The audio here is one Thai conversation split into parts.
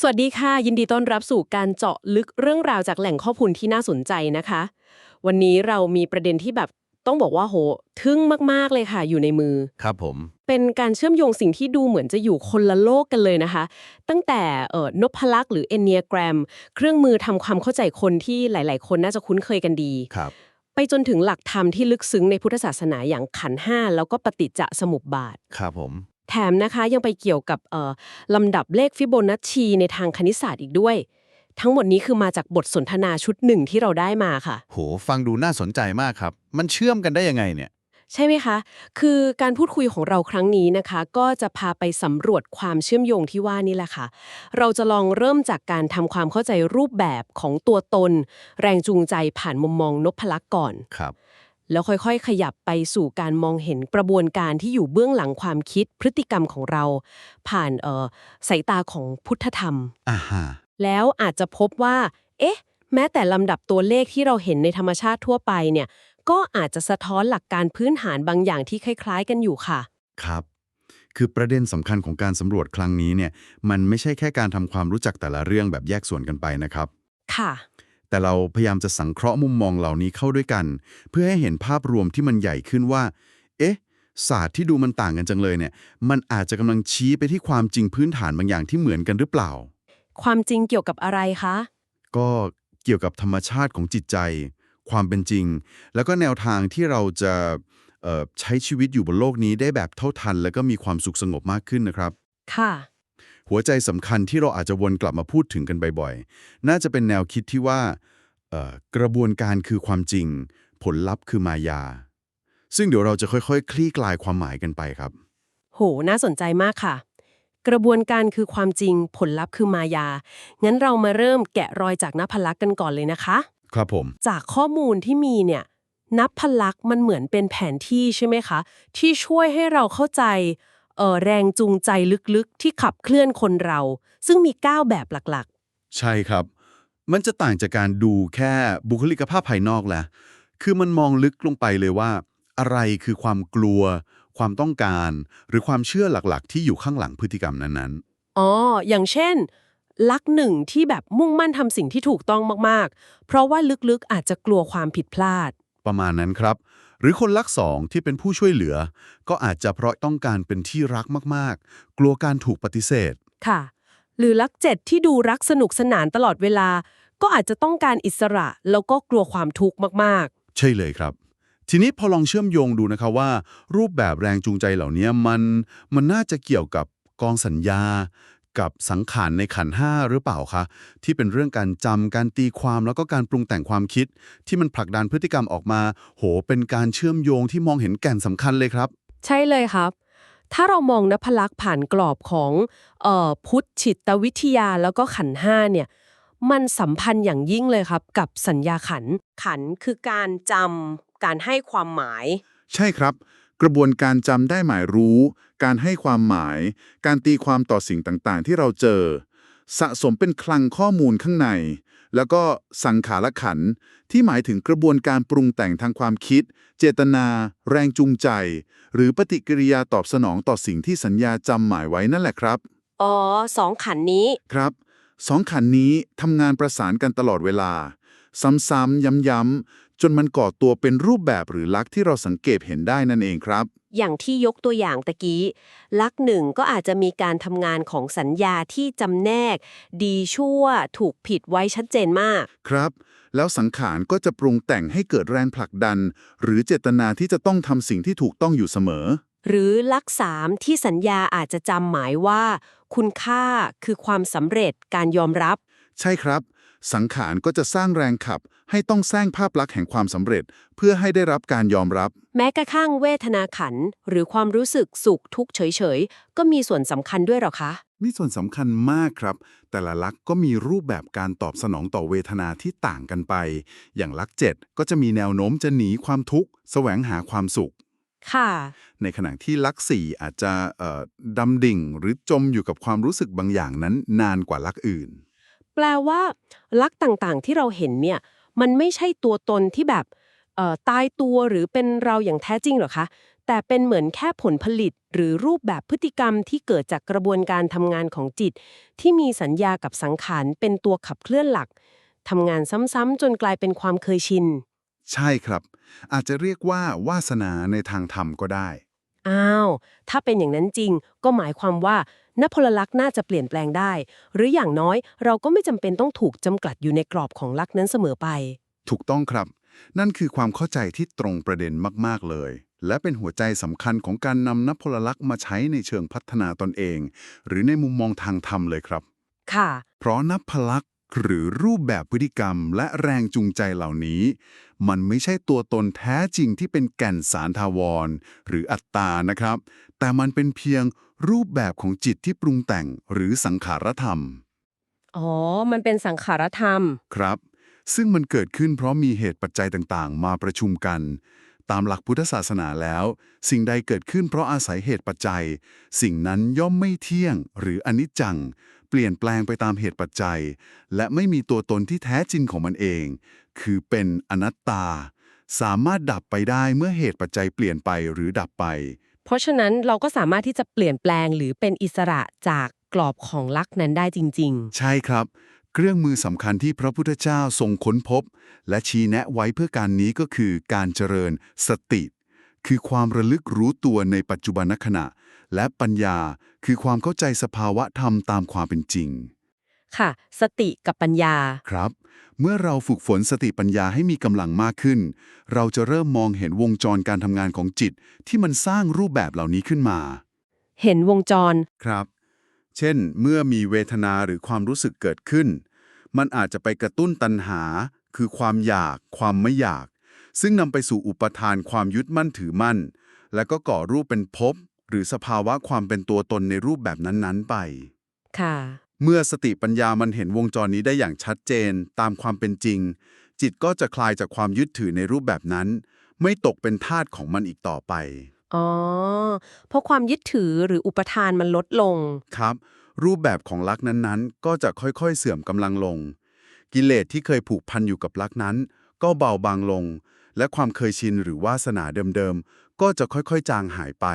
สวัสดีค่ะ ยินดีต้อนรับสู่การเจาะลึกเรื่องราวจากแหล่งข้อมูลที่น่าสนใจนะคะ วันนี้เรามีประเด็นที่แบบต้องบอกว่าโห ทึ่งมากๆเลยค่ะ อยู่ในมือ ครับผม เป็นการเชื่อมโยงสิ่งที่ดูเหมือนจะอยู่คนละโลกกันเลยนะคะ ตั้งแต่เอ่อนพลักษ์หรือ Enneagram เครื่องมือทำความเข้าใจคนที่หลาย ๆ คนน่าจะคุ้นเคยกันดี ครับ ไปจนถึงหลักธรรมที่ลึกซึ้งในพุทธศาสนาอย่างขันธ์ห้าแล้วก็ปฏิจจสมุปบาท ครับผม แถมนะคะยังไปเกี่ยวกับเอ่อลำดับเลขฟิโบนัชชีในทางคณิตศาสตร์อีกด้วย ทั้งหมดนี้คือมาจากบทสนทนาชุดหนึ่งที่เราได้มาค่ะ โห ฟังดูน่าสนใจมากครับ มันเชื่อมกันได้ยังไงเนี่ย ใช่ไหมคะ คือการพูดคุยของเราครั้งนี้นะคะ ก็จะพาไปสำรวจความเชื่อมโยงที่ว่านี่แหละค่ะ เราจะลองเริ่มจากการทำความเข้าใจรูปแบบของตัวตน แรงจูงใจผ่านมุมมองนพลักษ์ก่อน ครับ แล้วค่อยๆ ขยับไปสู่การมองเห็นกระบวนการที่อยู่เบื้องหลังความคิดพฤติกรรมของเรา ผ่านเอ่อสายตาของพุทธธรรม อ่าฮะแล้วอาจจะพบว่า เอ๊ะ แม้แต่ลำดับตัวเลขที่เราเห็นในธรรมชาติทั่วไปเนี่ย ก็อาจจะสะท้อนหลักการพื้นฐานบางอย่างที่คล้าย ๆ กันอยู่ค่ะ ครับ คือประเด็นสำคัญของการสำรวจครั้งนี้เนี่ย มันไม่ใช่แค่การทำความรู้จักแต่ละเรื่องแบบแยกส่วนกันไปนะครับ ค่ะ แต่เราพยายามจะสังเคราะห์มุมมองเหล่านี้เข้าด้วยกัน เพื่อให้เห็นภาพรวมที่มันใหญ่ขึ้นว่า เอ๊ะ ศาสตร์ที่ดูมันต่างกันจังเลยเนี่ย มันอาจจะกำลังชี้ไปที่ความจริงพื้นฐานบางอย่างที่เหมือนกันหรือเปล่า ความจริงเกี่ยวกับอะไรคะ ก็เกี่ยวกับธรรมชาติของจิตใจ ความเป็นจริง แล้วก็แนวทางที่เราจะเอ่อใช้ชีวิตอยู่บนโลกนี้ได้แบบเท่าทัน แล้วก็มีความสุขสงบมากขึ้นนะครับ ค่ะ หัวใจสำคัญที่เราอาจจะวนกลับมาพูดถึงกันบ่อยๆ น่าจะเป็นแนวคิดที่ว่าเอ่อกระบวนการคือความจริง ผลลัพธ์คือมายา ซึ่งเดี๋ยวเราจะค่อยๆคลี่คลายความหมายกันไปครับ โห น่าสนใจมากค่ะ กระบวนการคือความจริง ผลลัพธ์คือมายา งั้นเรามาเริ่มแกะรอยจากนภลักษ์กันก่อนเลยนะคะ ครับผม จากข้อมูลที่มีเนี่ยนับพลักษ์มันเหมือนเป็นแผนที่ใช่ไหมคะ ที่ช่วยให้เราเข้าใจเอ่อ แรงจูงใจลึกๆ ที่ขับเคลื่อนคนเรา ซึ่งมี 9 แบบหลักใช่ครับ มันจะต่างจากการดูแค่บุคลิกภาพภายนอกแหละ คือมันมองลึกลงไปเลยว่า อะไรคือความกลัว ความต้องการ หรือความเชื่อหลักๆ ที่อยู่ข้างหลังพฤติกรรมนั้นๆ อ๋อ อย่างเช่น ลักษณ์หนึ่งที่แบบมุ่งมั่นทำสิ่งที่ถูกต้องมากๆ เพราะว่าลึกๆอาจจะกลัวความผิดพลาดๆประมาณนั้นครับ หรือคนลักษณ์สองที่เป็นผู้ช่วยเหลือ ก็อาจจะเพราะต้องการเป็นที่รักมากๆ กลัวการถูกปฏิเสธ ค่ะ หรือลักษณ์เจ็ดที่ดูรักสนุกสนานตลอดเวลา ก็อาจจะต้องการอิสระ แล้วก็กลัวความทุกข์มากใช่เลยครับ ทีนี้พอลองเชื่อมโยงดูนะครับว่า รูปแบบแรงจูงใจเหล่านี้มันมันน่าจะเกี่ยวกับกองสัญญา กับสังขารในขันธ์ห้าหรือเปล่าคะ ที่เป็นเรื่องการจำการตีความแล้วก็การปรุงแต่งความคิด ที่มันผลักดันพฤติกรรมออกมา โห เป็นการเชื่อมโยงที่มองเห็นแก่นสำคัญเลยครับๆใช่เลยครับ ถ้าเรามองนภลักษ์ผ่านกรอบของเอ่อพุทธจิตวิทยาแล้วก็ขันธ์ห้าเนี่ยมันสัมพันธ์อย่างยิ่งเลยครับ กับสัญญาขันธ์ขันธ์คือการจำการให้ความหมาย ใช่ครับ กระบวนการจำได้หมายรู้ การให้ความหมาย การตีความต่อสิ่งต่างๆ ที่เราเจอ สะสมเป็นคลังข้อมูลข้างใน แล้วก็สังขารขันธ์ที่หมายถึงกระบวนการปรุงแต่งทางความคิด เจตนา แรงจูงใจ หรือปฏิกิริยาตอบสนองต่อสิ่งที่สัญญาจำหมายไว้นั่นแหละครับ อ๋อสองขันธ์นี้ ครับ สองขันนี้ทำงานประสานกันตลอดเวลา ซ้ำๆย้ำๆจนมันก่อตัวเป็นรูปแบบหรือลักษณ์ที่เราสังเกตเห็นได้นั่นเองครับ อย่างที่ยกตัวอย่างตะกี้ ลักษณ์หนึ่งก็อาจจะมีการทำงานของสัญญาที่จำแนก ดีชั่วถูกผิดไว้ชัดเจนมาก ครับ แล้วสังขารก็จะปรุงแต่งให้เกิดแรงผลักดัน หรือเจตนาที่จะต้องทำสิ่งที่ถูกต้องอยู่เสมอ หรือลักษณ์สามที่สัญญาอาจจะจำหมายว่า คุณค่าคือความสำเร็จการยอมรับ ใช่ครับ สังขารก็จะสร้างแรงขับ ให้ต้องสร้างภาพลักษณ์แห่งความสำเร็จ เพื่อให้ได้รับการยอมรับ แม้กระทั่งเวทนาขันธ์หรือความรู้สึกสุขทุกข์เฉยๆ ก็มีส่วนสำคัญด้วยหรอคะ มีส่วนสำคัญมากครับ แต่ละลักษณ์ก็มีรูปแบบการตอบสนองต่อเวทนาที่ต่างกันไป อย่างลักษณ์เจ็ดก็จะมีแนวโน้มจะหนีความทุกข์แสวงหาความสุขค่ะ ในขณะที่ลักษณ์สี่อาจจะเอ่อดำดิ่งหรือจมอยู่กับความรู้สึกบางอย่างนั้นนานกว่าลักษณ์อื่น แปลว่า ลักษณ์ต่างๆ ที่เราเห็นเนี่ย มันไม่ใช่ตัวตนที่แบบเอ่อตายตัวหรือเป็นเราอย่างแท้จริงหรอคะ แต่เป็นเหมือนแค่ผลผลิตหรือรูปแบบพฤติกรรมที่เกิดจากกระบวนการทำงานของจิต ที่มีสัญญากับสังขารเป็นตัวขับเคลื่อนหลักทำงานซ้ำๆจนกลายเป็นความเคยชิน ใช่ครับ อาจจะเรียกว่าวาสนาในทางธรรมก็ได้ อ้าว ถ้าเป็นอย่างนั้นจริง ก็หมายความว่า นพลลักษณ์น่าจะเปลี่ยนแปลงได้ หรืออย่างน้อยเราก็ไม่จำเป็นต้องถูกจำกัดอยู่ในกรอบของลักษณ์นั้นเสมอไป ถูกต้องครับ นั่นคือความเข้าใจที่ตรงประเด็นมาก ๆ เลย และเป็นหัวใจสำคัญของการนำนพลลักษณ์มาใช้ในเชิงพัฒนาตนเอง หรือในมุมมองทางธรรมเลยครับ ค่ะ เพราะนับพลักษณ์หรือรูปแบบพฤติกรรมและแรงจูงใจเหล่านี้ มันไม่ใช่ตัวตนแท้จริงที่เป็นแก่นสารทาวร หรืออัตตานะครับ แต่มันเป็นเพียง รูปแบบของจิตที่ปรุงแต่งหรือสังขารธรรม อ๋อ มันเป็นสังขารธรรม ครับ ซึ่งมันเกิดขึ้นเพราะมีเหตุปัจจัยต่างๆ มาประชุมกัน ตามหลักพุทธศาสนาแล้ว สิ่งใดเกิดขึ้นเพราะอาศัยเหตุปัจจัย สิ่งนั้นย่อมไม่เที่ยง หรืออนิจจัง เปลี่ยนแปลงไปตามเหตุปัจจัย และไม่มีตัวตนที่แท้จริงของมันเอง คือเป็นอนัตตา สามารถดับไปได้เมื่อเหตุปัจจัยเปลี่ยนไปหรือดับไป เพราะฉะนั้นเราก็สามารถที่จะเปลี่ยนแปลงหรือเป็นอิสระจากกรอบของลักษณ์นั้นได้จริงใช่ครับ เครื่องมือสำคัญที่พระพุทธเจ้าทรงค้นพบ และชี้แนะไว้เพื่อการนี้ก็คือการเจริญสติ คือความระลึกรู้ตัวในปัจจุบันขณะ และปัญญาคือความเข้าใจสภาวะธรรมตามความเป็นจริงๆค่ะ สติกับปัญญา ครับ เมื่อเราฝึกฝนสติปัญญาให้มีกำลังมากขึ้น เราจะเริ่มมองเห็นวงจรการทำงานของจิต ที่มันสร้างรูปแบบเหล่านี้ขึ้นมา เห็นวงจร ครับ เช่น เมื่อมีเวทนาหรือความรู้สึกเกิดขึ้น มันอาจจะไปกระตุ้นตัณหา คือความอยาก ความไม่อยาก ซึ่งนำไปสู่อุปทานความยึดมั่นถือมั่น และก็ก่อรูปเป็นภพหรือสภาวะความเป็นตัวตนในรูปแบบนั้นๆไป ค่ะ เมื่อสติปัญญามันเห็นวงจรนี้ได้อย่างชัดเจนตามความเป็นจริง จิตก็จะคลายจากความยึดถือในรูปแบบนั้น ไม่ตกเป็นทาสของมันอีกต่อไป อ๋อ เพราะความยึดถือหรืออุปทานมันลดลง ครับ รูปแบบของลักษณ์นั้นๆ ก็จะค่อยๆ เสื่อมกำลังลง กิเลสที่เคยผูกพันอยู่กับลักษณ์นั้น ก็เบาบางลง และความเคยชินหรือวาสนาเดิมๆ ก็จะค่อยๆ จางหายไป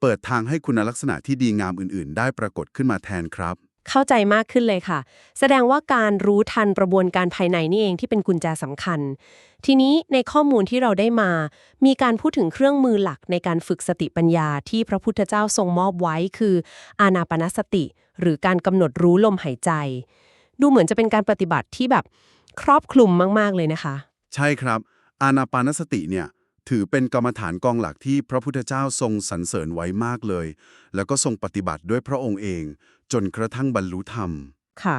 เปิดทางให้คุณลักษณะที่ดีงามอื่นๆ ได้ปรากฏขึ้นมาแทนครับ เข้าใจมากขึ้นเลยค่ะ แสดงว่าการรู้ทันกระบวนการภายในนี่เองที่เป็นกุญแจสำคัญ ทีนี้ในข้อมูลที่เราได้มา มีการพูดถึงเครื่องมือหลักในการฝึกสติปัญญาที่พระพุทธเจ้าทรงมอบไว้คือ อานาปานสติ หรือการกำหนดรู้ลมหายใจ ดูเหมือนจะเป็นการปฏิบัติที่แบบครอบคลุมมาก ๆ เลยนะคะ ใช่ครับ อานาปานสติเนี่ย ถือเป็นกรรมฐานกองหลักที่พระพุทธเจ้าทรงสรรเสริญไว้มากเลย แล้วก็ทรงปฏิบัติด้วยพระองค์เอง จนกระทั่งบรรลุธรรม ค่ะ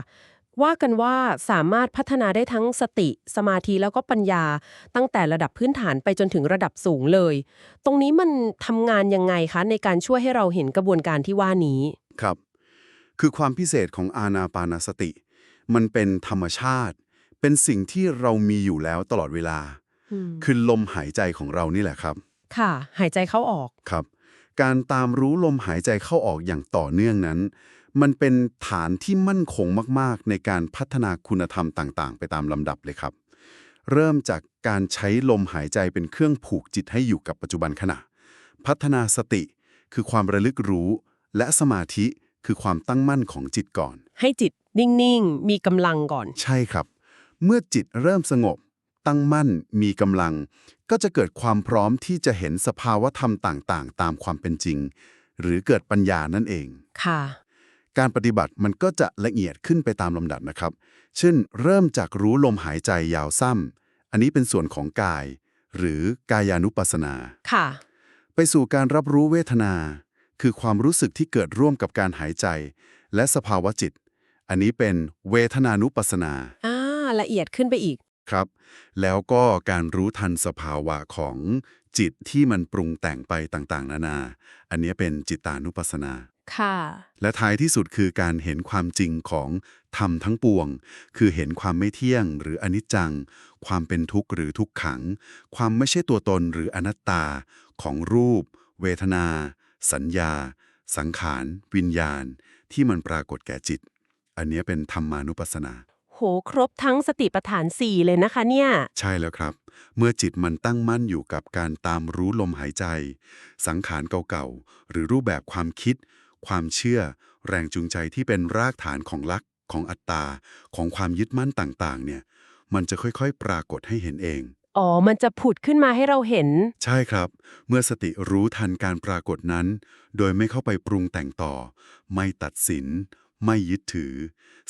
ว่ากันว่าสามารถพัฒนาได้ทั้งสติ สมาธิแล้วก็ปัญญา ตั้งแต่ระดับพื้นฐานไปจนถึงระดับสูงเลย ตรงนี้มันทำงานยังไงคะ ในการช่วยให้เราเห็นกระบวนการที่ว่านี้ ครับ คือความพิเศษของอานาปานสติ มันเป็นธรรมชาติ เป็นสิ่งที่เรามีอยู่แล้วตลอดเวลา คือลมหายใจของเรานี่แหละครับ ค่ะ หายใจเข้าออกครับ การตามรู้ลมหายใจเข้าออกอย่างต่อเนื่องนั้น มันเป็นฐานที่มั่นคงมาก ๆ ในการพัฒนาคุณธรรมต่าง ๆ ไปตามลำดับเลยครับ เริ่มจากการใช้ลมหายใจเป็นเครื่องผูกจิตให้อยู่กับปัจจุบันขณะ พัฒนาสติ คือความระลึกรู้ และสมาธิคือความตั้งมั่นของจิตก่อน ให้จิตนิ่ง ๆ มีกำลังก่อน ใช่ครับ เมื่อจิตเริ่มสงบ ตั้งมั่น มีกำลัง ก็จะเกิดความพร้อมที่จะเห็นสภาวธรรมต่างๆ ตามความเป็นจริง หรือเกิดปัญญานั่นเอง ค่ะ การปฏิบัติมันก็จะละเอียดขึ้นไปตามลำดับนะครับ เช่น เริ่มจากรู้ลมหายใจยาวสั้นอันนี้เป็นส่วนของกาย หรือกายานุปัสสนา ค่ะ ไปสู่การรับรู้เวทนา คือความรู้สึกที่เกิดร่วมกับการหายใจ และสภาวะจิต อันนี้เป็นเวทนานุปัสสนา อ่า ละเอียดขึ้นไปอีก ครับ แล้วก็การรู้ทันสภาวะของจิตที่มันปรุงแต่งไปต่างๆ นานา อันนี้เป็นจิตานุปัสสนา ค่ะ และท้ายที่สุดคือการเห็นความจริงของธรรมทั้งปวง คือเห็นความไม่เที่ยงหรืออนิจจัง ความเป็นทุกข์หรือทุกขัง ความไม่ใช่ตัวตนหรืออนัตตา ของรูป เวทนา สัญญา สังขาร วิญญาณ ที่มันปรากฏแก่จิต อันนี้เป็นธรรมานุปัสสนาโหครบทั้งสติปัฏฐานสี่เลยนะคะเนี่ย ใช่แล้วครับ เมื่อจิตมันตั้งมั่นอยู่กับการตามรู้ลมหายใจ สังขารเก่าๆ หรือรูปแบบความคิด ความเชื่อ แรงจูงใจที่เป็นรากฐานของลักษณ์ของอัตตา ของความยึดมั่นต่างๆ เนี่ย มันจะค่อยๆ ปรากฏให้เห็นเอง อ๋อ มันจะผุดขึ้นมาให้เราเห็น ใช่ครับ เมื่อสติรู้ทันการปรากฏนั้น โดยไม่เข้าไปปรุงแต่งต่อ ไม่ตัดสิน ไม่ยึดถือ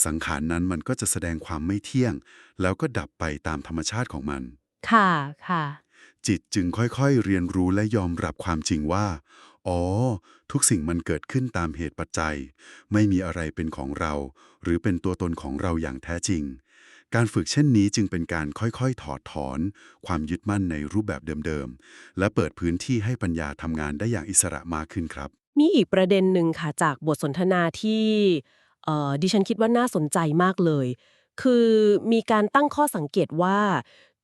สังขารนั้นมันก็จะแสดงความไม่เที่ยง แล้วก็ดับไปตามธรรมชาติของมัน ค่ะค่ะ จิตจึงค่อยๆ เรียนรู้และยอมรับความจริงว่า อ๋อ ทุกสิ่งมันเกิดขึ้นตามเหตุปัจจัย ไม่มีอะไรเป็นของเรา หรือเป็นตัวตนของเราอย่างแท้จริง การฝึกเช่นนี้จึงเป็นการค่อยๆ ถอดถอน ความยึดมั่นในรูปแบบเดิมๆ และเปิดพื้นที่ให้ปัญญาทำงานได้อย่างอิสระมากขึ้นครับ มีอีกประเด็นหนึ่งค่ะจากบทสนทนาที่เอ่อ ดิฉันคิดว่าน่าสนใจมากเลย คือมีการตั้งข้อสังเกตว่า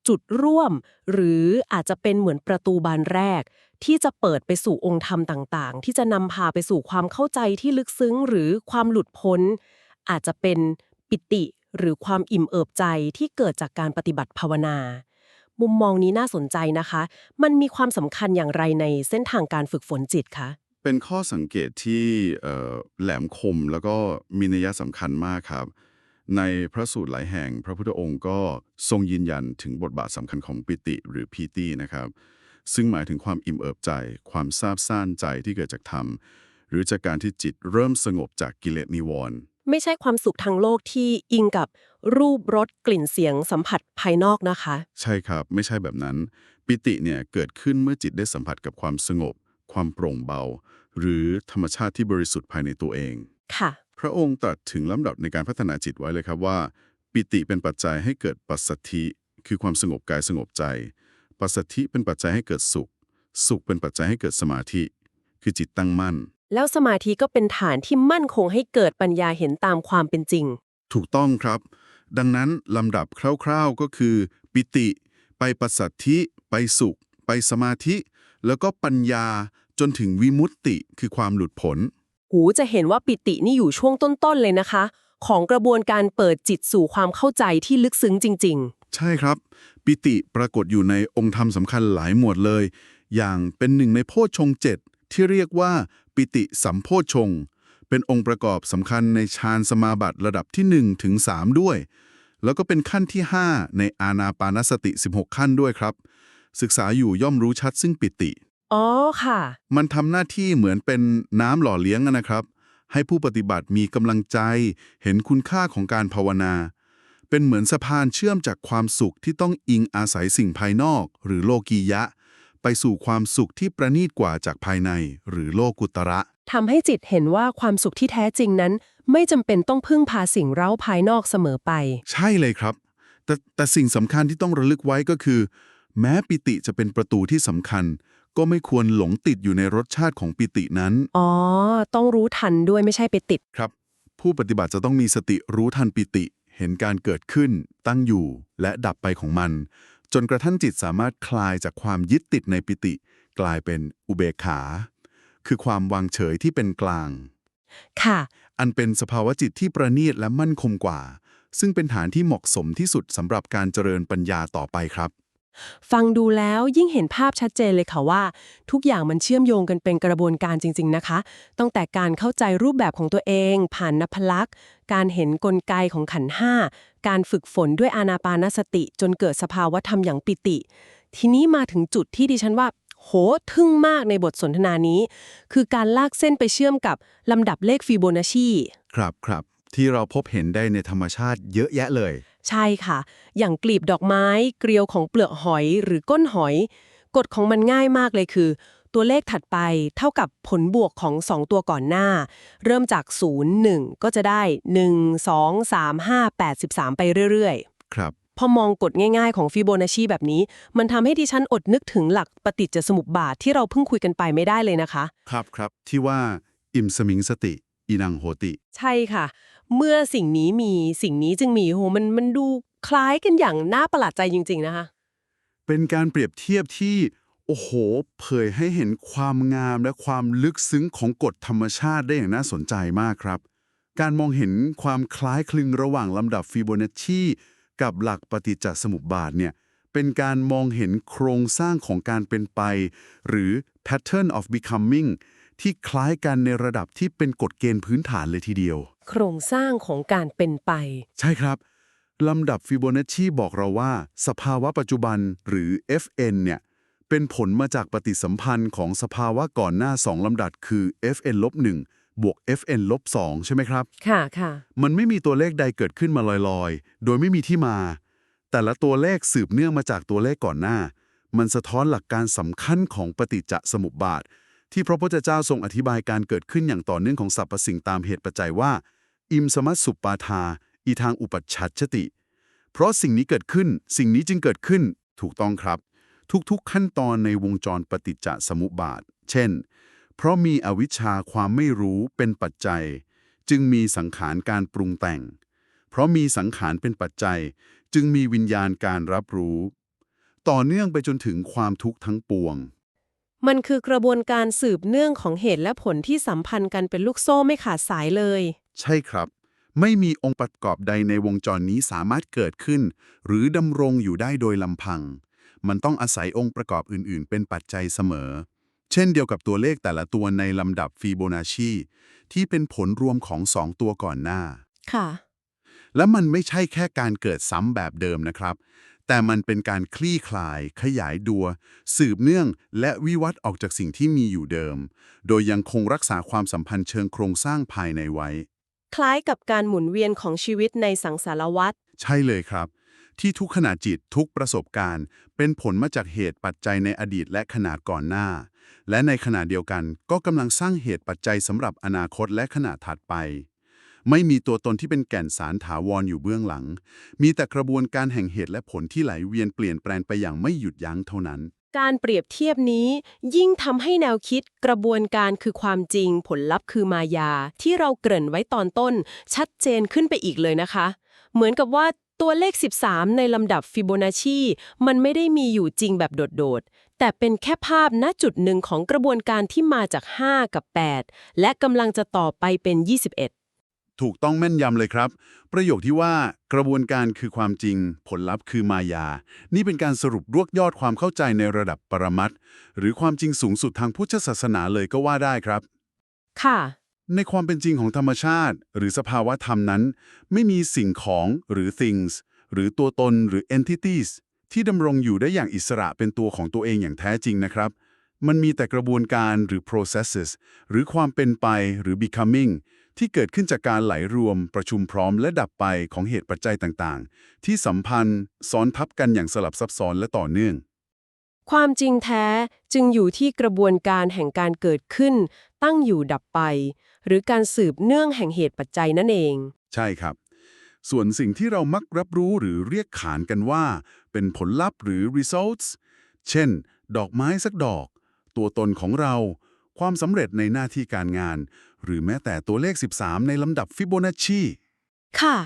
จุดร่วม หรืออาจจะเป็นเหมือนประตูบานแรก ที่จะเปิดไปสู่องค์ธรรมต่างๆ ที่จะนำพาไปสู่ความเข้าใจที่ลึกซึ้ง หรือความหลุดพ้น อาจจะเป็นปิติหรือความอิ่มเอิบใจที่เกิดจากการปฏิบัติภาวนา มุมมองนี้น่าสนใจนะคะ มันมีความสำคัญอย่างไรในเส้นทางการฝึกฝนจิตคะ เป็นข้อสังเกตที่เอ่อแหลมคมแล้วก็มีนัยสำคัญมากครับ ในพระสูตรหลายแห่ง พระพุทธองค์ก็ทรงยืนยันถึงบทบาทสำคัญของปิติหรือพีตินะครับ ซึ่งหมายถึงความอิ่มเอิบใจ ความซาบซ่านใจที่เกิดจากธรรม หรือจากการที่จิตเริ่มสงบจากกิเลสนิวรณ์ไม่ใช่ความสุขทางโลกที่อิงกับรูปรสกลิ่นเสียงสัมผัสภายนอกนะคะ ใช่ครับไม่ใช่แบบนั้น ปิติเนี่ยเกิดขึ้นเมื่อจิตได้สัมผัสกับความสงบ ความโปร่งเบา หรือธรรมชาติที่บริสุทธิ์ภายในตัวเอง ค่ะ พระองค์ตรัสถึงลำดับในการพัฒนาจิตไว้เลยครับว่า ปิติเป็นปัจจัยให้เกิดปัสสัทธิ คือความสงบกายสงบใจ ปัสสัทธิเป็นปัจจัยให้เกิดสุข สุขเป็นปัจจัยให้เกิดสมาธิ คือจิตตั้งมั่น แล้วสมาธิก็เป็นฐานที่มั่นคงให้เกิดปัญญาเห็นตามความเป็นจริง ถูกต้องครับ ดังนั้นลำดับคร่าวๆก็คือ ปิติ ไปปัสสัทธิ ไปสุข ไปสมาธิ แล้วก็ปัญญาจนถึงวิมุตติคือความหลุดพ้นหูจะเห็นว่าปิตินี่อยู่ช่วงต้นๆเลยนะคะ ของกระบวนการเปิดจิตสู่ความเข้าใจที่ลึกซึ้งจริงใช่ครับ ปิติปรากฏอยู่ในองค์ธรรมสำคัญหลายหมวดเลย อย่างเป็นหนึ่งในโพชฌงค์เจ็ดที่เรียกว่าปิติสัมโพชฌงค์เป็นองค์ประกอบสำคัญในฌานสมาบัติระดับที่1ถึง3ด้วย แล้วก็เป็นขั้นที่ 5 ในอานาปานสติ 16 ขั้นด้วยครับ ศึกษาอยู่ย่อมรู้ชัดซึ่งปิติๆอ๋อค่ะ มันทำหน้าที่เหมือนเป็นน้ำหล่อเลี้ยงนะครับ ให้ผู้ปฏิบัติมีกำลังใจ เห็นคุณค่าของการภาวนา เป็นเหมือนสะพานเชื่อมจากความสุขที่ต้องอิงอาศัยสิ่งภายนอก หรือโลกียะ ไปสู่ความสุขที่ประณีตกว่าจากภายใน หรือโลกุตระทำให้จิตเห็นว่าความสุขที่แท้จริงนั้น ไม่จำเป็นต้องพึ่งพาสิ่งเร้าภายนอกเสมอไป ใช่เลยครับ แต่แต่สิ่งสำคัญที่ต้องระลึกไว้ก็คือ แม้ปิติจะเป็นประตูที่สำคัญ ก็ไม่ควรหลงติดอยู่ในรสชาติของปิตินั้น อ๋อ ต้องรู้ทันด้วยไม่ใช่ไปติด ครับ ผู้ปฏิบัติจะต้องมีสติรู้ทันปิติ เห็นการเกิดขึ้น ตั้งอยู่ และดับไปของมัน จนกระทั่งจิตสามารถคลายจากความยึดติดในปิติ กลายเป็นอุเบกขา คือความวางเฉยที่เป็นกลาง ค่ะ อันเป็นสภาวะจิตที่ประณีตและมั่นคงกว่า ซึ่งเป็นฐานที่เหมาะสมที่สุดสำหรับการเจริญปัญญาต่อไปครับ ฟังดูแล้วยิ่งเห็นภาพชัดเจนเลยค่ะว่า ทุกอย่างมันเชื่อมโยงกันเป็นกระบวนการจริง ๆนะคะ ตั้งแต่การเข้าใจรูปแบบของตัวเอง ผ่านนพลักษ์การเห็นกลไกของขันห้าการฝึกฝนด้วยอานาปานสติ จนเกิดสภาวะธรรมอย่างปิติ ทีนี้มาถึงจุดที่ดิฉันว่า โหทึ่งมากในบทสนทนานี้ คือการลากเส้นไปเชื่อมกับลำดับเลขฟิโบนัชชีครับครับที่เราพบเห็นได้ในธรรมชาติเยอะแยะเลย ใช่ค่ะ อย่างกลีบดอกไม้ เกลียวของเปลือกหอยหรือก้นหอย กฎของมันง่ายมากเลยคือ ตัวเลขถัดไปเท่ากับผลบวกของ 2 ตัวก่อนหน้า เริ่มจาก 0 1 ก็จะได้ 1 2 3 5 8 13 ไปเรื่อยครับๆพอมองกฎง่ายๆของฟิโบนัชชีแบบนี้ มันทำให้ดิฉันอดนึกถึงหลักปฏิจจสมุปบาทที่เราเพิ่งคุยกันไปไม่ได้เลยนะคะ ครับครับที่ว่า อิมสมิงสติอีนังโหติ ใช่ค่ะ เมื่อสิ่งนี้มีสิ่งนี้จึงมีโหมันมันดูคล้ายกันอย่างน่าประหลาดใจจริง ๆ นะคะ เป็นการเปรียบเทียบที่ โอ้โห เผยให้เห็นความงามและความลึกซึ้งของกฎธรรมชาติได้อย่างน่าสนใจมากครับ การมองเห็นความคล้ายคลึงระหว่างลำดับฟิโบนัชชีกับหลักปฏิจจสมุปบาทเนี่ยเป็นการมองเห็นโครงสร้างของการเป็นไป หรือ pattern of becoming ที่คล้ายกันในระดับที่เป็นกฎเกณฑ์พื้นฐานเลยทีเดียว โครงสร้างของการเป็นไป ใช่ครับ ลำดับฟิโบนัชชีบอกเราว่า สภาวะปัจจุบันหรือ Fn เนี่ยเป็นผลมาจากปฏิสัมพันธ์ของสภาวะก่อนหน้า 2 ลำดับคือ Fn ลบ1บวก Fn ลบ2ใช่ไหมครับ ค่ะค่ะ มันไม่มีตัวเลขใดเกิดขึ้นมาลอยๆ โดยไม่มีที่มา แต่ละตัวเลขสืบเนื่องมาจากตัวเลขก่อนหน้า มันสะท้อนหลักการสำคัญของปฏิจจสมุปบาท ที่พระพุทธเจ้าทรงอธิบายการเกิดขึ้นอย่างต่อเนื่องของสรรพสิ่งตามเหตุปัจจัยว่า อิมสมัสสุปปาทา อีทางอุปัชชัชชติ เพราะสิ่งนี้เกิดขึ้น สิ่งนี้จึงเกิดขึ้น ถูกต้องครับ ทุกๆขั้นตอนในวงจรปฏิจจสมุปบาท เช่น เพราะมีอวิชชาความไม่รู้เป็นปัจจัย จึงมีสังขารการปรุงแต่ง เพราะมีสังขารเป็นปัจจัย จึงมีวิญญาณการรับรู้ ต่อเนื่องไปจนถึงความทุกข์ทั้งปวง มันคือกระบวนการสืบเนื่องของเหตุและผลที่สัมพันธ์กันเป็นลูกโซ่ไม่ขาดสายเลย ใช่ครับ ไม่มีองค์ประกอบใดในวงจรนี้สามารถเกิดขึ้น หรือดำรงอยู่ได้โดยลำพัง มันต้องอาศัยองค์ประกอบอื่น ๆ เป็นปัจจัยเสมอ เช่นเดียวกับตัวเลขแต่ละตัวในลำดับฟีโบนัชชีที่เป็นผลรวมของสองตัวก่อนหน้า ค่ะ และมันไม่ใช่แค่การเกิดซ้ำแบบเดิมนะครับ แต่มันเป็นการคลี่คลาย ขยายดัว สืบเนื่อง และวิวัฒน์ออกจากสิ่งที่มีอยู่เดิม โดยยังคงรักษาความสัมพันธ์เชิงโครงสร้างภายในไว้ คล้ายกับการหมุนเวียนของชีวิตในสังสารวัฏใช่เลยครับ ที่ทุกขณะจิตทุกประสบการณ์ เป็นผลมาจากเหตุปัจจัยในอดีตและขนาดก่อนหน้า และในขณะเดียวกันก็กำลังสร้างเหตุปัจจัยสำหรับอนาคตและขนาดถัดไป ไม่มีตัวตนที่เป็นแก่นสารถาวรอยู่เบื้องหลัง มีแต่กระบวนการแห่งเหตุและผลที่ไหลเวียนเปลี่ยนแปลงไปอย่างไม่หยุดยั้งเท่านั้น การเปรียบเทียบนี้ยิ่งทำให้แนวคิดกระบวนการคือความจริง ผลลัพธ์คือมายา ที่เราเกริ่นไว้ตอนต้น ชัดเจนขึ้นไปอีกเลยนะคะ เหมือนกับว่าตัวเลข 13 ในลำดับฟิโบนัชชีมันไม่ได้มีอยู่จริงแบบโดดๆ แต่เป็นแค่ภาพณจุดหนึ่งของกระบวนการที่มาจาก 5 กับ 8 และกำลังจะต่อไปเป็น 21 ถูกต้องแม่นยำเลยครับ ประโยคที่ว่ากระบวนการคือความจริง ผลลัพธ์คือมายา นี่เป็นการสรุปรวบยอดความเข้าใจในระดับปรมัตถ์หรือความจริงสูงสุดทางพุทธศาสนาเลยก็ว่าได้ครับ ค่ะ ในความเป็นจริงของธรรมชาติ หรือสภาวะธรรมนั้น ไม่มีสิ่งของหรือ things หรือตัวตนหรือ entities ที่ดำรงอยู่ได้อย่างอิสระเป็นตัวของตัวเองอย่างแท้จริงนะครับ มันมีแต่กระบวนการหรือ processes หรือความเป็นไปหรือ becoming ที่เกิดขึ้นจากการไหลรวม ประชุมพร้อมและดับไปของเหตุปัจจัยต่างๆ ที่สัมพันธ์ซ้อนทับกันอย่างสลับซับซ้อนและต่อเนื่อง ความจริงแท้จึงอยู่ที่กระบวนการแห่งการเกิดขึ้น ตั้งอยู่ดับไป หรือการสืบเนื่องแห่งเหตุปัจจัยนั่นเอง ใช่ครับ ส่วนสิ่งที่เรามักรับรู้หรือเรียกขานกันว่า เป็นผลลัพธ์หรือ results เช่น ดอกไม้สักดอก ตัวตนของเรา ความสำเร็จในหน้าที่การงาน หรือแม้แต่ตัวเลข 13 ในลำดับฟิโบนัชชีค่ะ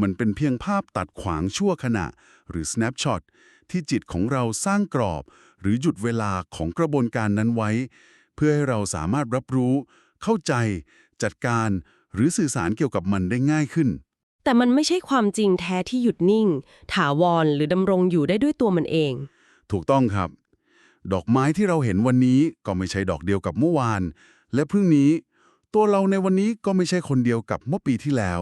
มันเป็นเพียงภาพตัดขวางชั่วขณะ หรือ snapshot ที่จิตของเราสร้างกรอบ หรือหยุดเวลาของกระบวนการนั้นไว้ เพื่อให้เราสามารถรับรู้ เข้าใจ จัดการ หรือสื่อสารเกี่ยวกับมันได้ง่ายขึ้น แต่มันไม่ใช่ความจริงแท้ที่หยุดนิ่ง ถาวรหรือดำรงอยู่ได้ด้วยตัวมันเอง ถูกต้องครับ ดอกไม้ที่เราเห็นวันนี้ก็ไม่ใช่ดอกเดียวกับเมื่อวาน และพรุ่งนี้ ตัวเราในวันนี้ก็ไม่ใช่คนเดียวกับเมื่อปีที่แล้ว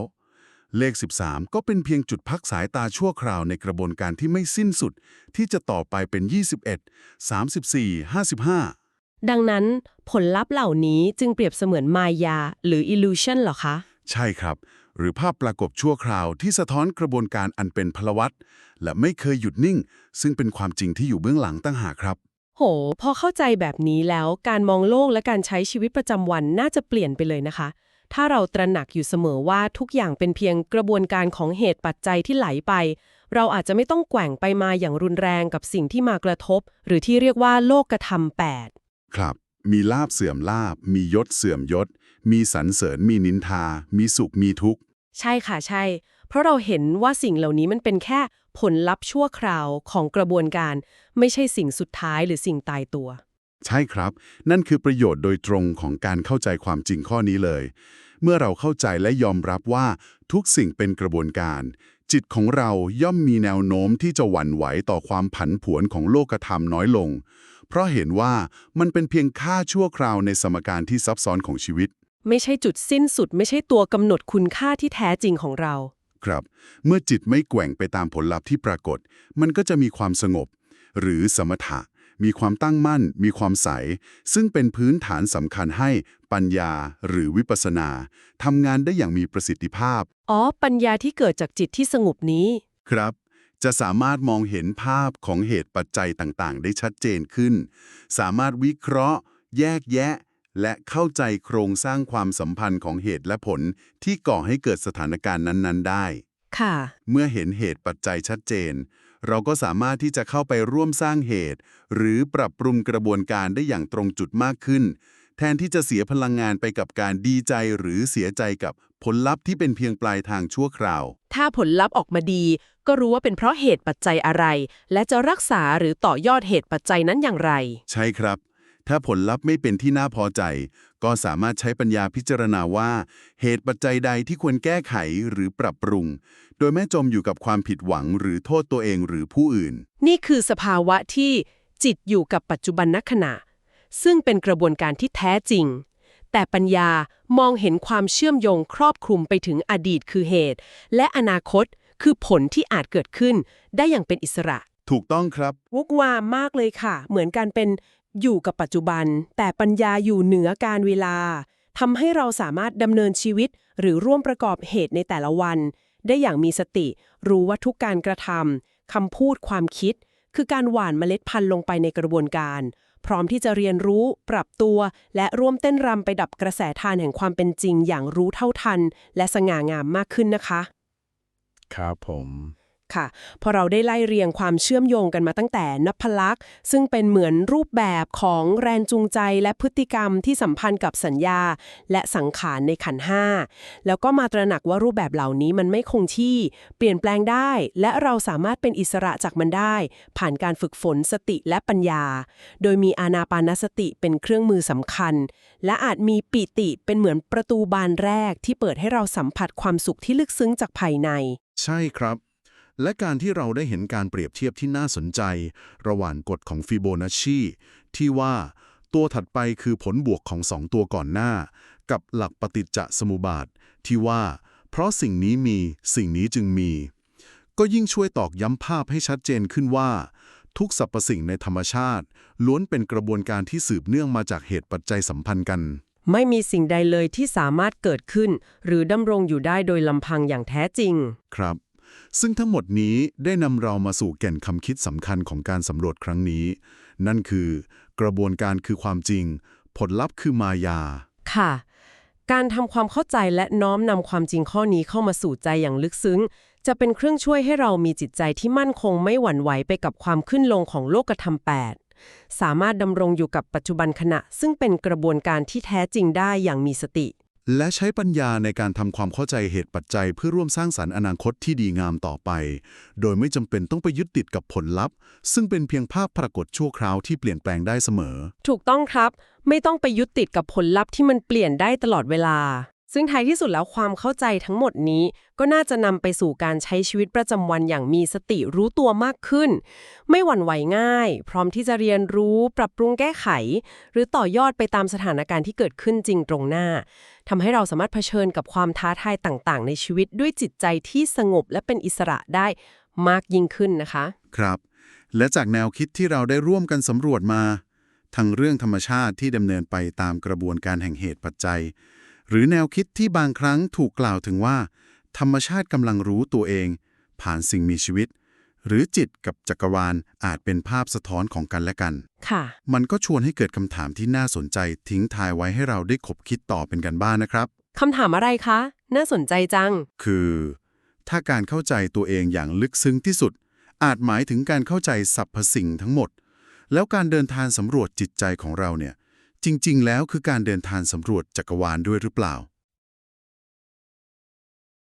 เลข 13 ก็เป็นเพียงจุดพักสายตาชั่วคราวในกระบวนการที่ไม่สิ้นสุด ที่จะต่อไปเป็น 21 34 55 ดังนั้นผลลัพธ์เหล่านี้จึงเปรียบเสมือนมายา หรือ illusion เหรอคะ ใช่ครับ หรือภาพปรากฏชั่วคราวที่สะท้อนกระบวนการอันเป็นพลวัตและไม่เคยหยุดนิ่ง ซึ่งเป็นความจริงที่อยู่เบื้องหลังตั้งหากครับ โห พอเข้าใจแบบนี้แล้วการมองโลกและการใช้ชีวิตประจำวันน่าจะเปลี่ยนไปเลยนะคะ ถ้าเราตระหนักอยู่เสมอว่าทุกอย่างเป็นเพียงกระบวนการของเหตุปัจจัยที่ไหลไป เราอาจจะไม่ต้องแกว่งไปมาอย่างรุนแรงกับสิ่งที่มากระทบ หรือที่เรียกว่าโลกธรรมแปดครับ มีลาบเสื่อมลาบ มียศเสื่อมยศ มีสรรเสริญมีนินทา มีสุขมีทุกข์ ใช่ค่ะใช่ เพราะเราเห็นว่าสิ่งเหล่านี้มันเป็นแค่ผลลัพธ์ชั่วคราวของกระบวนการ ไม่ใช่สิ่งสุดท้ายหรือสิ่งตายตัว ใช่ครับ นั่นคือประโยชน์โดยตรงของการเข้าใจความจริงข้อนี้เลย เมื่อเราเข้าใจและยอมรับว่าทุกสิ่งเป็นกระบวนการ จิตของเราย่อมมีแนวโน้มที่จะหวั่นไหวต่อความผันผวนของโลกธรรมน้อยลง เพราะเห็นว่ามันเป็นเพียงค่าชั่วคราวในสมการที่ซับซ้อนของชีวิต ไม่ใช่จุดสิ้นสุด ไม่ใช่ตัวกำหนดคุณค่าที่แท้จริงของเรา ครับ เมื่อจิตไม่แกว่งไปตามผลลัพธ์ที่ปรากฏ มันก็จะมีความสงบ หรือสมถะ มีความตั้งมั่น มีความใส ซึ่งเป็นพื้นฐานสำคัญให้ปัญญาหรือวิปัสสนาทำงานได้อย่างมีประสิทธิภาพ อ๋อ ปัญญาที่เกิดจากจิตที่สงบนี้ ครับ จะสามารถมองเห็นภาพของเหตุปัจจัยต่างๆ ได้ชัดเจนขึ้น สามารถวิเคราะห์ แยกแยะ และเข้าใจโครงสร้างความสัมพันธ์ของเหตุและผลที่ก่อให้เกิดสถานการณ์นั้น ๆ ได้ ค่ะ เมื่อเห็นเหตุปัจจัยชัดเจน เราก็สามารถที่จะเข้าไปร่วมสร้างเหตุ หรือปรับปรุงกระบวนการได้อย่างตรงจุดมากขึ้น แทนที่จะเสียพลังงานไปกับการดีใจหรือเสียใจกับผลลัพธ์ที่เป็นเพียงปลายทางชั่วคราว ถ้าผลลัพธ์ออกมาดี ก็รู้ว่าเป็นเพราะเหตุปัจจัยอะไร และจะรักษาหรือต่อยอดเหตุปัจจัยนั้นอย่างไร ใช่ครับ ถ้าผลลัพธ์ไม่เป็นที่น่าพอใจ ก็สามารถใช้ปัญญาพิจารณาว่า เหตุปัจจัยใดที่ควรแก้ไขหรือปรับปรุง โดยไม่จมอยู่กับความผิดหวังหรือโทษตัวเองหรือผู้อื่น นี่คือสภาวะที่จิตอยู่กับปัจจุบันนักขณะ ซึ่งเป็นกระบวนการที่แท้จริง แต่ปัญญามองเห็นความเชื่อมโยงครอบคลุมไปถึงอดีตคือเหตุ และอนาคตคือผลที่อาจเกิดขึ้นได้อย่างเป็นอิสระ ถูกต้องครับ วุกวามมากเลยค่ะ เหมือนกันเป็น อยู่กับปัจจุบัน แต่ปัญญาอยู่เหนือการเวลาทำให้เราสามารถดำเนินชีวิต หรือร่วมประกอบเหตุในแต่ละวัน ได้อย่างมีสติ รู้ว่าทุกการกระทำคำพูดความคิด คือการหว่านเมล็ดพันธุ์ลงไปในกระบวนการ พร้อมที่จะเรียนรู้ ปรับตัว และร่วมเต้นรำไปดับกระแสทานแห่งความเป็นจริงอย่างรู้เท่าทัน และสง่างามมากขึ้นนะคะ ครับผม ค่ะ พอเราได้ไล่เรียงความเชื่อมโยงกันมาตั้งแต่นพลักษ์ซึ่งเป็นเหมือนรูปแบบของแรงจูงใจและพฤติกรรมที่สัมพันธ์กับสัญญา และสังขารในขันห้าแล้วก็มาตระหนักว่ารูปแบบเหล่านี้มันไม่คงที่ เปลี่ยนแปลงได้ และเราสามารถเป็นอิสระจากมันได้ ผ่านการฝึกฝนสติและปัญญา โดยมีอานาปานสติเป็นเครื่องมือสำคัญ และอาจมีปิติเป็นเหมือนประตูบานแรกที่เปิดให้เราสัมผัสความสุขที่ลึกซึ้งจากภายใน ใช่ครับ และการที่เราได้เห็นการเปรียบเทียบที่น่าสนใจ ระหว่างกฎของฟิโบนัชชีที่ว่าตัวถัดไปคือผลบวกของสองตัวก่อนหน้า กับหลักปฏิจจสมุปบาท ที่ว่า เพราะสิ่งนี้มีสิ่งนี้จึงมี ก็ยิ่งช่วยตอกย้ำภาพให้ชัดเจนขึ้นว่า ทุกสรรพสิ่งในธรรมชาติ ล้วนเป็นกระบวนการที่สืบเนื่องมาจากเหตุปัจจัยสัมพันธ์กัน ไม่มีสิ่งใดเลยที่สามารถเกิดขึ้น หรือดำรงอยู่ได้โดยลำพังอย่างแท้จริง ครับ ซึ่งทั้งหมดนี้ได้นำเรามาสู่แก่นคำคิดสำคัญของการสำรวจครั้งนี้ นั่นคือกระบวนการคือความจริง ผลลัพธ์คือมายา ค่ะ การทำความเข้าใจและน้อมนำความจริงข้อนี้เข้ามาสู่ใจอย่างลึกซึ้ง จะเป็นเครื่องช่วยให้เรามีจิตใจที่มั่นคงไม่หวั่นไหวไปกับความขึ้นลงของโลกธรรมแปดสามารถดำรงอยู่กับปัจจุบันขณะ ซึ่งเป็นกระบวนการที่แท้จริงได้อย่างมีสติ และใช้ปัญญาในการทำความเข้าใจเหตุปัจจัย เพื่อร่วมสร้างสรรค์อนาคตที่ดีงามต่อไป โดยไม่จำเป็นต้องไปยึดติดกับผลลัพธ์ ซึ่งเป็นเพียงภาพปรากฏชั่วคราวที่เปลี่ยนแปลงได้เสมอ ถูกต้องครับ ไม่ต้องไปยึดติดกับผลลัพธ์ที่มันเปลี่ยนได้ตลอดเวลา ซึ่งท้ายที่สุดแล้วความเข้าใจทั้งหมดนี้ ก็น่าจะนำไปสู่การใช้ชีวิตประจำวันอย่างมีสติรู้ตัวมากขึ้น ไม่หวั่นไหวง่าย พร้อมที่จะเรียนรู้ ปรับปรุงแก้ไข หรือต่อยอดไปตามสถานการณ์ที่เกิดขึ้นจริงตรงหน้าทำให้เราสามารถเผชิญกับความท้าทายต่างๆ ในชีวิตด้วยจิตใจที่สงบและเป็นอิสระได้มากยิ่งขึ้นนะคะ ครับ และจากแนวคิดที่เราได้ร่วมกันสำรวจมา ทั้งเรื่องธรรมชาติที่ดำเนินไปตามกระบวนการแห่งเหตุปัจจัย หรือแนวคิดที่บางครั้งถูกกล่าวถึงว่า ธรรมชาติกำลังรู้ตัวเอง ผ่านสิ่งมีชีวิต หรือจิตกับจักรวาลอาจเป็นภาพสะท้อนของกันและกัน ค่ะ มันก็ชวนให้เกิดคำถามที่น่าสนใจทิ้งทายไว้ให้เราได้ขบคิดต่อเป็นกันบ้านนะครับ คำถามอะไรคะ น่าสนใจจัง คือ ถ้าการเข้าใจตัวเองอย่างลึกซึ้งที่สุด อาจหมายถึงการเข้าใจสรรพสิ่งทั้งหมด แล้วการเดินทางสำรวจจิตใจของเราเนี่ย จริง ๆ แล้วคือการเดินทางสำรวจจักรวาลด้วยหรือเปล่า